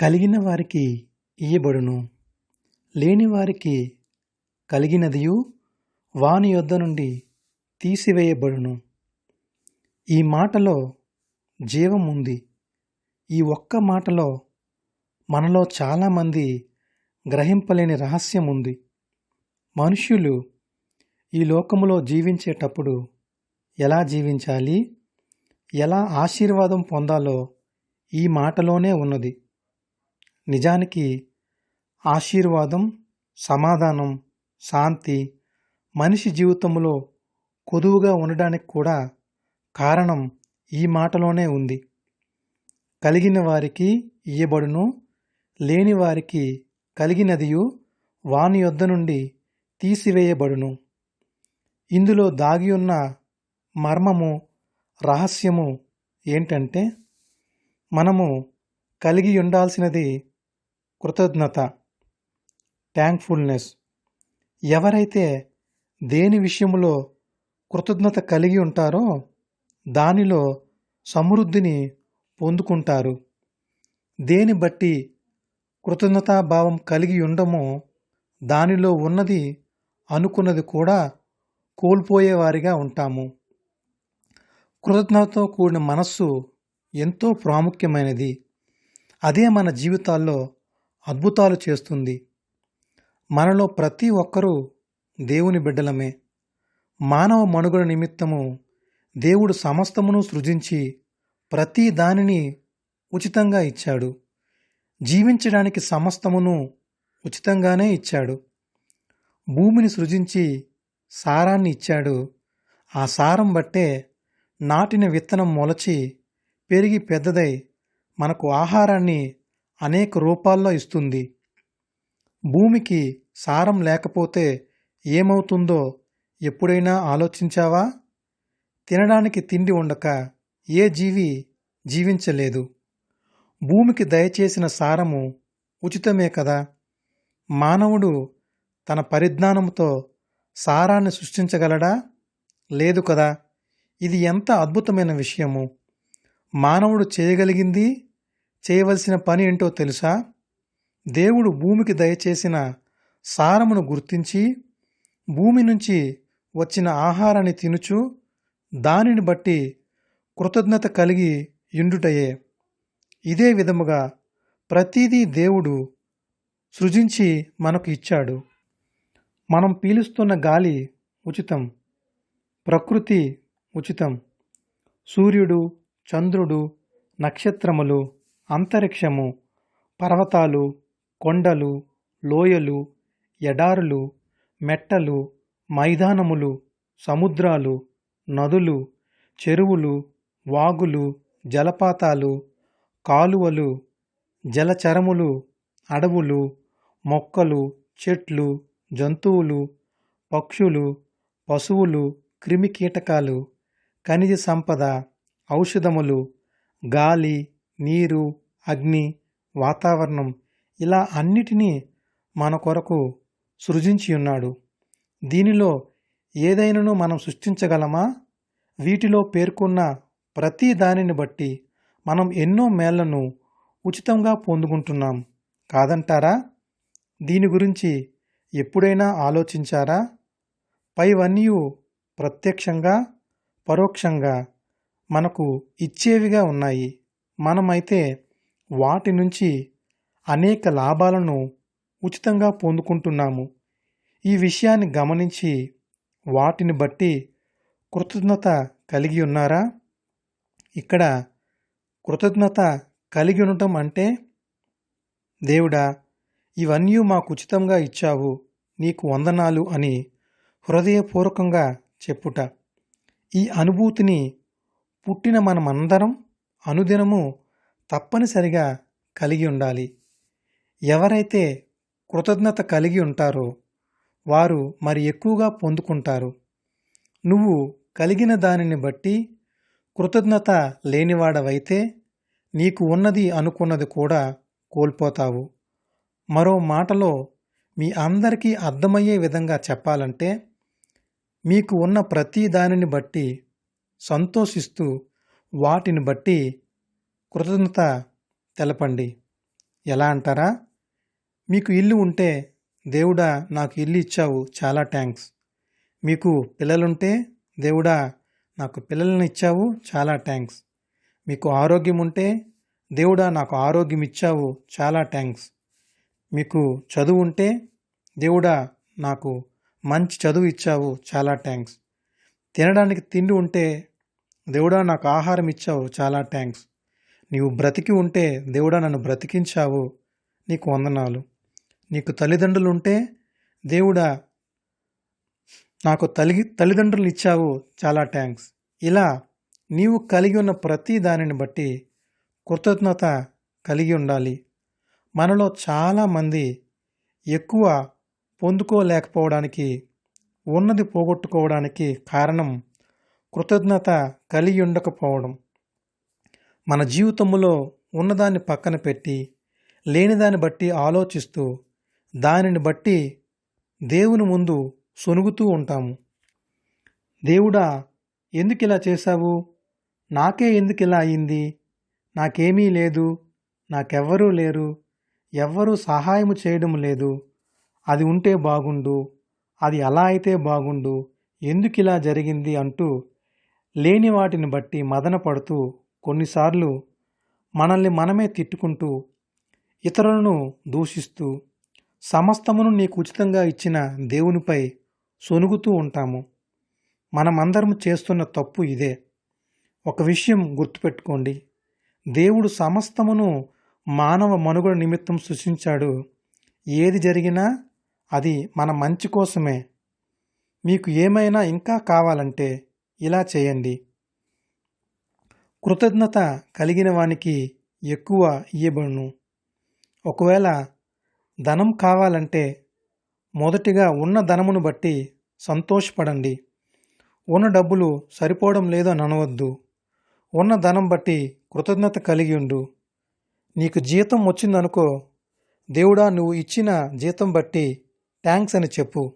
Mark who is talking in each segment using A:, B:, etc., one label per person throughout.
A: కలిగిన వారికి ఇయ్యబడును. లేని వారికి కలిగినదియు వాని యొద్ద నుండి తీసివేయబడును. ఈ మాటలో జీవం ఉంది. ఈ ఒక్క మాటలో మనలో చాలామంది గ్రహింపలేని రహస్యం ఉంది. మనుష్యులు ఈ లోకములో జీవించేటప్పుడు ఎలా జీవించాలి? ఎలా ఆశీర్వాదం పొందాలో ఈ మాటలోనే ఉన్నది. నిజానికి ఆశీర్వాదం సమాధానం శాంతి మనిషి జీవితంలో కొదువుగా ఉండడానికి కూడా కారణం ఈ మాటలోనే ఉంది. కలిగిన వారికి ఇయ్యబడును లేని వారికి కలిగినదియు వాని యొద్ద నుండి తీసివేయబడును. ఇందులో దాగి ఉన్న మర్మము రహస్యము ఏంటంటే మనము కలిగి ఉండాల్సినది కృతజ్ఞత థ్యాంక్ఫుల్నెస్ ఎవరైతే దేని విషయంలో కృతజ్ఞత కలిగి ఉంటారో దానిలో సమృద్ధిని పొందుకుంటారు. దేని బట్టి కృతజ్ఞతాభావం కలిగి ఉండమో దానిలో ఉన్నది అనుకున్నది కూడా కోల్పోయేవారిగా ఉంటాము. కృతజ్ఞతతో కూడిన మనస్సు ఎంతో ప్రాముఖ్యమైనది. అదే మన జీవితాల్లో అద్భుతాలు చేస్తుంది. మనలో ప్రతి ఒక్కరూ దేవుని బిడ్డలమే. మానవ మనుగడ నిమిత్తము దేవుడు సమస్తమును సృజించి ప్రతి దానిని ఉచితంగా ఇచ్చాడు. జీవించడానికి సమస్తమును ఉచితంగానే ఇచ్చాడు. భూమిని సృజించి సారాన్ని ఇచ్చాడు. ఆ సారం బట్టే నాటిన విత్తనం మొలచి పెరిగి పెద్దదై మనకు ఆహారాన్ని అనేక రూపాల్లో ఇస్తుంది. భూమికి సారం లేకపోతే ఏమవుతుందో ఎప్పుడైనా ఆలోచించావా? తినడానికి తిండి ఉండక ఏ జీవి జీవించలేదు. భూమికి దయచేసిన సారము ఉచితమే కదా? మానవుడు తన పరిజ్ఞానంతో సారాన్ని సృష్టించగలడా? లేదు కదా. ఇది ఎంత అద్భుతమైన విషయము. మానవుడు చేయగలిగింది చేయవలసిన పని ఏంటో తెలుసా? దేవుడు భూమికి దయచేసిన సారమును గుర్తించి భూమి నుంచి వచ్చిన ఆహారాన్ని తినుచు దానిని బట్టి కృతజ్ఞత కలిగి ఇండుటయే ఇదే విధముగా ప్రతిదీ దేవుడు సృజించి మనకు ఇచ్చాడు. మనం పీలుస్తున్న గాలి ఉచితం. ప్రకృతి ఉచితం. సూర్యుడు చంద్రుడు నక్షత్రములు అంతరిక్షము పర్వతాలు కొండలు లోయలు ఎడారులు మెట్టలు మైదానములు సముద్రాలు నదులు చెరువులు వాగులు జలపాతాలు కాలువలు జలచరములు అడవులు మొక్కలు చెట్లు జంతువులు పక్షులు పశువులు క్రిమికీటకాలు ఖనిజ సంపద ఔషధములు గాలి నీరు అగ్ని వాతావరణం ఇలా అన్నిటినీ మన కొరకు సృజించి ఉన్నాడు. దీనిలో ఏదైనాను మనం సృష్టించగలమా? వీటిలో పేర్కొన్న ప్రతి దానిని బట్టి మనం ఎన్నో మేళ్ళను ఉచితంగా పొందుకుంటున్నాం. కాదంటారా? దీని గురించి ఎప్పుడైనా ఆలోచించారా? పైవన్నీ ప్రత్యక్షంగా పరోక్షంగా మనకు ఇచ్చేవిగా ఉన్నాయి. మనమైతే వాటి నుంచి అనేక లాభాలను ఉచితంగా పొందుకుంటున్నాము. ఈ విషయాన్ని గమనించి వాటిని బట్టి కృతజ్ఞత కలిగి ఉన్నారా? ఇక్కడ కృతజ్ఞత కలిగి ఉండటం అంటే దేవుడా ఇవన్నీ మాకు ఉచితంగా ఇచ్చావు నీకు వందనాలు అని హృదయపూర్వకంగా చెప్పుట. ఈ అనుభూతిని పుట్టిన మనమందరం అనుదినము తప్పనిసరిగా కలిగి ఉండాలి. ఎవరైతే కృతజ్ఞత కలిగి ఉంటారో వారు మరి ఎక్కువగా పొందుకుంటారు. నువ్వు కలిగిన దానిని బట్టి కృతజ్ఞత లేనివాడవైతే నీకు ఉన్నది అనుకున్నది కూడా కోల్పోతావు. మరో మాటలో మీ అందరికీ అర్థమయ్యే విధంగా చెప్పాలంటే మీకు ఉన్న ప్రతి దానిని బట్టి సంతోషిస్తూ వాటిని బట్టి కృతజ్ఞత తెలపండి. ఎలా అంటారా? మీకు ఇల్లు ఉంటే దేవుడా నాకు ఇల్లు ఇచ్చావు చాలా థ్యాంక్స్ మీకు పిల్లలుంటే దేవుడా నాకు పిల్లల్ని ఇచ్చావు చాలా థ్యాంక్స్ మీకు ఆరోగ్యం ఉంటే దేవుడా నాకు ఆరోగ్యం ఇచ్చావు చాలా థ్యాంక్స్ మీకు చదువు ఉంటే దేవుడా నాకు మంచి చదువు ఇచ్చావు చాలా థ్యాంక్స్ తినడానికి తిండి ఉంటే దేవుడా నాకు ఆహారం ఇచ్చావు. చాలా థ్యాంక్స్ నీవు బ్రతికి ఉంటే దేవుడా నన్ను బ్రతికించావు. నీకు వందనాలు. నీకు తల్లిదండ్రులు ఉంటే దేవుడా నాకు తల్లి తల్లిదండ్రులు ఇచ్చావు. చాలా థ్యాంక్స్ ఇలా నీవు కలిగి ఉన్న ప్రతి దానిని బట్టి కృతజ్ఞత కలిగి ఉండాలి. మనలో చాలామంది ఎక్కువ పొందుకోలేకపోవడానికి ఉన్నది పోగొట్టుకోవడానికి కారణం కృతజ్ఞత కలిగి ఉండకపోవడం మన జీవితంలో ఉన్నదాన్ని పక్కన పెట్టి లేనిదాన్ని బట్టి ఆలోచిస్తూ దానిని బట్టి దేవుని ముందు సొనుగుతూ ఉంటాము. దేవుడా ఎందుకు ఇలా చేశావు? నాకే ఎందుకు ఇలా అయింది? నాకేమీ లేదు. నాకెవ్వరూ లేరు. ఎవ్వరూ సహాయం చేయడం లేదు. అది ఉంటే బాగుండు. అది అలా అయితే బాగుండు. ఎందుకు ఇలా జరిగింది? అంటూ లేని వాటిని బట్టి మదన పడుతూ కొన్నిసార్లు మనల్ని మనమే తిట్టుకుంటూ ఇతరులను దూషిస్తూ సమస్తమును నీకు ఉచితంగా ఇచ్చిన దేవునిపై సొనుగుతూ ఉంటాము. మనమందరం చేస్తున్న తప్పు ఇదే. ఒక విషయం గుర్తుపెట్టుకోండి. దేవుడు సమస్తమును మానవ మనుగడ నిమిత్తం సృష్టించాడు. ఏది జరిగినా అది మన మంచి కోసమే. మీకు ఏమైనా ఇంకా కావాలంటే ఇలా చేయండి. కృతజ్ఞత కలిగిన వానికి ఎక్కువ ఇయ్యబడును. ఒకవేళ ధనం కావాలంటే మొదటిగా ఉన్న ధనమును బట్టి సంతోషపడండి. ఉన్న డబ్బులు సరిపోవడం లేదో ననవద్దు అనవద్దు. ఉన్న ధనం బట్టి కృతజ్ఞత కలిగి ఉండు. నీకు జీతం వచ్చిందనుకో దేవుడా నువ్వు ఇచ్చిన జీతం బట్టి థ్యాంక్స్ అని చెప్పు.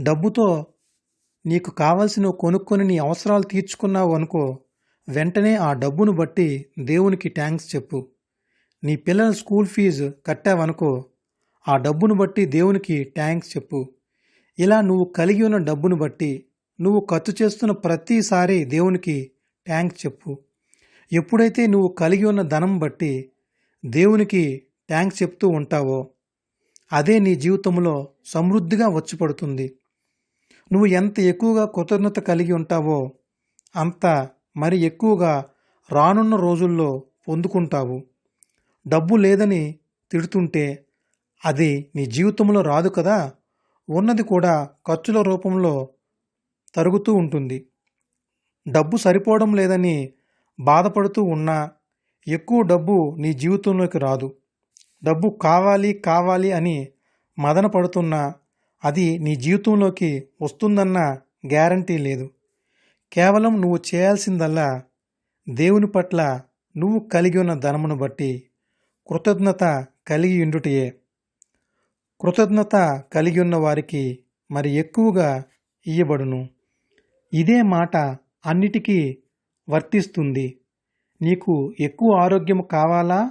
A: డబ్బుతో నీకు కావలసిన కొనుక్కొని నీ అవసరాలు తీర్చుకున్నావు అనుకో వెంటనే ఆ డబ్బును బట్టి దేవునికి ట్యాంక్స్ చెప్పు. నీ పిల్లల స్కూల్ ఫీజు కట్టావనుకో ఆ డబ్బును బట్టి దేవునికి ట్యాంక్స్ చెప్పు. ఇలా నువ్వు కలిగి ఉన్న డబ్బును బట్టి నువ్వు ఖర్చు చేస్తున్న ప్రతిసారి దేవునికి ట్యాంక్స్ చెప్పు. ఎప్పుడైతే నువ్వు కలిగి ఉన్న ధనం బట్టి దేవునికి ట్యాంక్స్ చెప్తూ ఉంటావో అదే నీ జీవితంలో సమృద్ధిగా వచ్చి పడుతుంది. నువ్వు ఎంత ఎక్కువగా కృతజ్ఞత కలిగి ఉంటావో అంత మరి ఎక్కువగా రానున్న రోజుల్లో పొందుకుంటావు. డబ్బు లేదని తిడుతుంటే అది నీ జీవితంలో రాదు కదా? ఉన్నది కూడా ఖర్చుల రూపంలో తరుగుతూ ఉంటుంది. డబ్బు సరిపోవడం లేదని బాధపడుతూ ఉన్నా ఎక్కువ డబ్బు నీ జీవితంలోకి రాదు. డబ్బు కావాలి కావాలి అని మదన పడుతున్నా అది నీ జీవితంలోకి వస్తుందన్న గ్యారంటీ లేదు. కేవలం నువ్వు చేయాల్సిందల్లా దేవుని పట్ల నువ్వు కలిగి ఉన్న ధనమును బట్టి కృతజ్ఞత కలిగి ఉండుటయే. కృతజ్ఞత కలిగి ఉన్న వారికి మరి ఎక్కువగా ఇయ్యబడును. ఇదే మాట అన్నిటికీ వర్తిస్తుంది. నీకు ఎక్కువ ఆరోగ్యం కావాలా?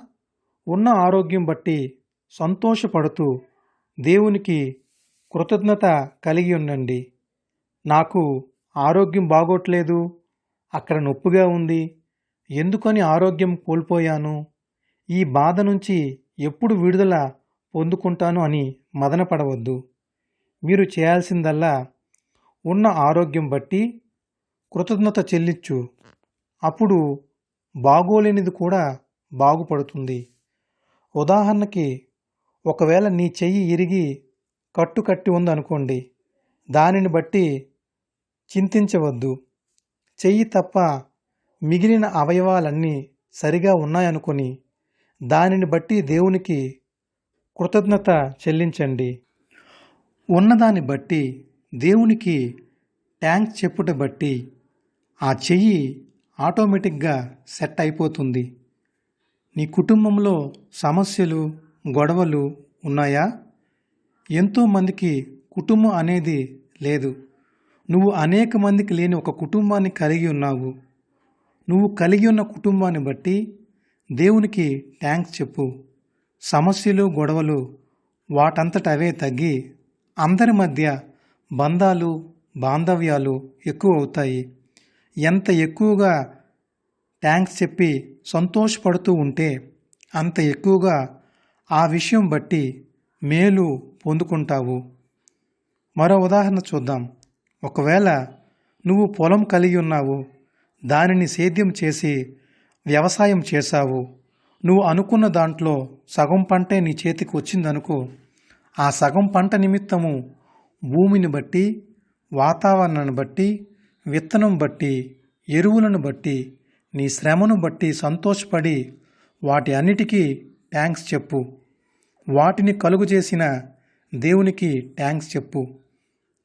A: ఉన్న ఆరోగ్యం బట్టి సంతోషపడుతూ దేవునికి కృతజ్ఞత కలిగి ఉండండి. నాకు ఆరోగ్యం బాగోట్లేదు. అక్కడ నొప్పిగా ఉంది. ఎందుకని ఆరోగ్యం కోల్పోయాను? ఈ బాధ నుంచి ఎప్పుడు విడుదల పొందుకుంటాను అని మదనపడవద్దు. మీరు చేయాల్సిందల్లా ఉన్న ఆరోగ్యం బట్టి కృతజ్ఞత చెల్లించు. అప్పుడు బాగోలేనిది కూడా బాగుపడుతుంది. ఉదాహరణకి ఒకవేళ నీ చెయ్యి ఇరిగి కట్టు కట్టి ఉందనుకోండి దానిని బట్టి చింతించవద్దు. చెయ్యి తప్ప మిగిలిన అవయవాలన్నీ సరిగా ఉన్నాయనుకొని దానిని బట్టి దేవునికి కృతజ్ఞత చెల్లించండి. ఉన్నదాన్ని బట్టి దేవునికి ట్యాంక్ చెప్పుట బట్టి ఆ చెయ్యి ఆటోమేటిక్గా సెట్ అయిపోతుంది. నీ కుటుంబంలో సమస్యలు గొడవలు ఉన్నాయా? ఎంతోమందికి కుటుంబం అనేది లేదు. నువ్వు అనేక మందికి లేని ఒక కుటుంబాన్ని కలిగి ఉన్నావు. నువ్వు కలిగి ఉన్న కుటుంబాన్ని బట్టి దేవునికి థ్యాంక్స్ చెప్పు. సమస్యలు గొడవలు వాటంతట అవే తగ్గి అందరి మధ్య బంధాలు బాంధవ్యాలు ఎక్కువ అవుతాయి. ఎంత ఎక్కువగా థ్యాంక్స్ చెప్పి సంతోషపడుతూ ఉంటే అంత ఎక్కువగా ఆ విషయం బట్టి మేలు పొందుకుంటావు. మరో ఉదాహరణ చూద్దాం. ఒకవేళ నువ్వు పొలం కలిగి ఉన్నావు. దానిని సేద్యం చేసి వ్యవసాయం చేశావు. నువ్వు అనుకున్న దాంట్లో సగం పంటే నీ చేతికి వచ్చిందనుకో ఆ సగం పంట నిమిత్తము భూమిని బట్టి వాతావరణాన్ని బట్టి విత్తనం బట్టి ఎరువులను బట్టి నీ శ్రమను బట్టి సంతోషపడి వాటి అన్నిటికీ థ్యాంక్స్ చెప్పు. వాటిని కలుగు చేసిన దేవునికి థ్యాంక్స్ చెప్పు.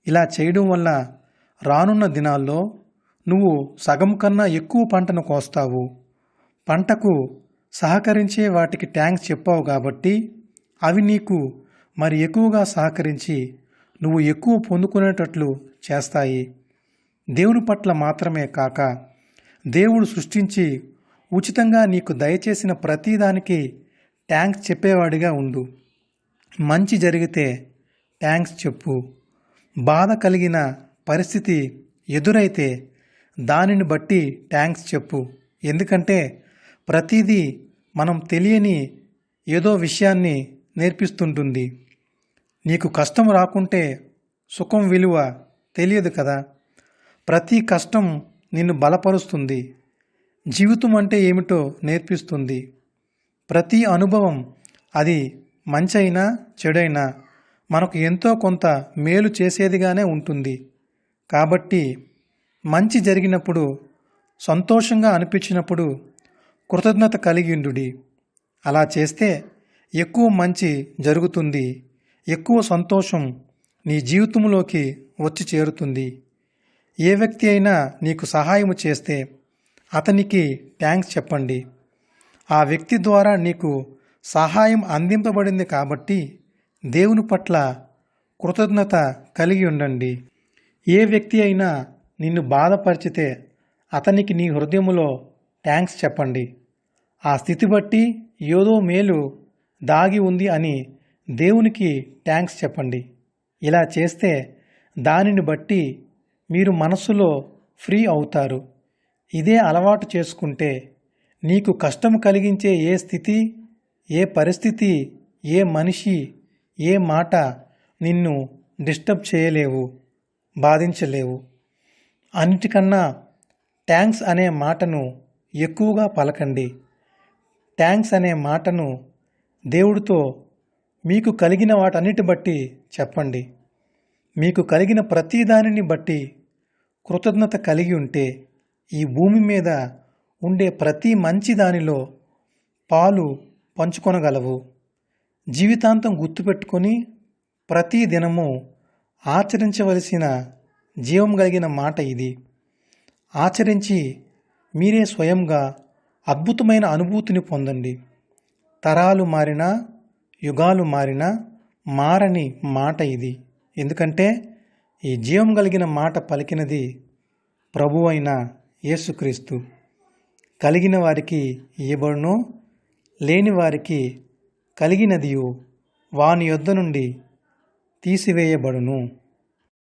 A: ఇలా చేయడం వల్ల రానున్న దినాల్లో నువ్వు సగం కన్నా ఎక్కువ పంటను కోస్తావు. పంటకు సహకరించే వాటికి ట్యాంక్స్ చెప్పావు కాబట్టి అవి నీకు మరి ఎక్కువగా సహకరించి నువ్వు ఎక్కువ పొందుకునేటట్లు చేస్తాయి. దేవుని పట్ల మాత్రమే కాక దేవుడు సృష్టించి ఉచితంగా నీకు దయచేసిన ప్రతిదానికి ట్యాంక్స్ చెప్పేవాడిగా ఉండు. మంచి జరిగితే థ్యాంక్స్ చెప్పు. బాధ కలిగిన పరిస్థితి ఎదురైతే దానిని బట్టి థ్యాంక్స్ చెప్పు. ఎందుకంటే ప్రతిదీ మనం తెలియని ఏదో విషయాన్ని నేర్పిస్తుంటుంది. నీకు కష్టం రాకుంటే సుఖం విలువ తెలియదు కదా. ప్రతి కష్టం నిన్ను బలపరుస్తుంది. జీవితం అంటే ఏమిటో నేర్పిస్తుంది. ప్రతి అనుభవం అది మంచైనా చెడైనా మనకు ఎంతో కొంత మేలు చేసేదిగానే ఉంటుంది. కాబట్టి మంచి జరిగినప్పుడు సంతోషంగా అనిపించినప్పుడు కృతజ్ఞత కలిగిండుడి. అలా చేస్తే ఎక్కువ మంచి జరుగుతుంది. ఎక్కువ సంతోషం నీ జీవితంలోకి వచ్చి చేరుతుంది. ఏ వ్యక్తి అయినా నీకు సహాయం చేస్తే అతనికి థ్యాంక్స్ చెప్పండి. ఆ వ్యక్తి ద్వారా నీకు సహాయం అందింపబడింది కాబట్టి దేవుని పట్ల కృతజ్ఞత కలిగి ఉండండి. ఏ వ్యక్తి అయినా నిన్ను బాధపరిచితే అతనికి నీ హృదయములో థ్యాంక్స్ చెప్పండి. ఆ స్థితి బట్టి ఏదో మేలు దాగి ఉంది అని దేవునికి థ్యాంక్స్ చెప్పండి. ఇలా చేస్తే దానిని బట్టి మీరు మనసులో ఫ్రీ అవుతారు. ఇదే అలవాటు చేసుకుంటే నీకు కష్టం కలిగించే ఏ స్థితి ఏ పరిస్థితి ఏ మనిషి ఏ మాట నిన్ను డిస్టర్బ్ చేయలేవు బాధించలేవు. అన్నిటికన్నా థ్యాంక్స్ అనే మాటను ఎక్కువగా పలకండి. థ్యాంక్స్ అనే మాటను దేవుడితో మీకు కలిగిన వాటన్నిటి బట్టి చెప్పండి. మీకు కలిగిన ప్రతి దానిని బట్టి కృతజ్ఞత కలిగి ఉంటే ఈ భూమి మీద ఉండే ప్రతి మంచి దానిలో పాలు పంచుకొనగలవు. జీవితాంతం గుర్తుపెట్టుకొని ప్రతి దినము ఆచరించవలసిన జీవం కలిగిన మాట ఇది. ఆచరించి మీరే స్వయంగా అద్భుతమైన అనుభూతిని పొందండి. తరాలు మారినా యుగాలు మారినా మారని మాట ఇది. ఎందుకంటే ఈ జీవం కలిగిన మాట పలికినది ప్రభు అయిన యేసుక్రీస్తు. కలిగిన వారికి ఇయ్యబడును లేని వారికి కలిగినదియు వాని యొద్ద నుండి తీసివేయబడును.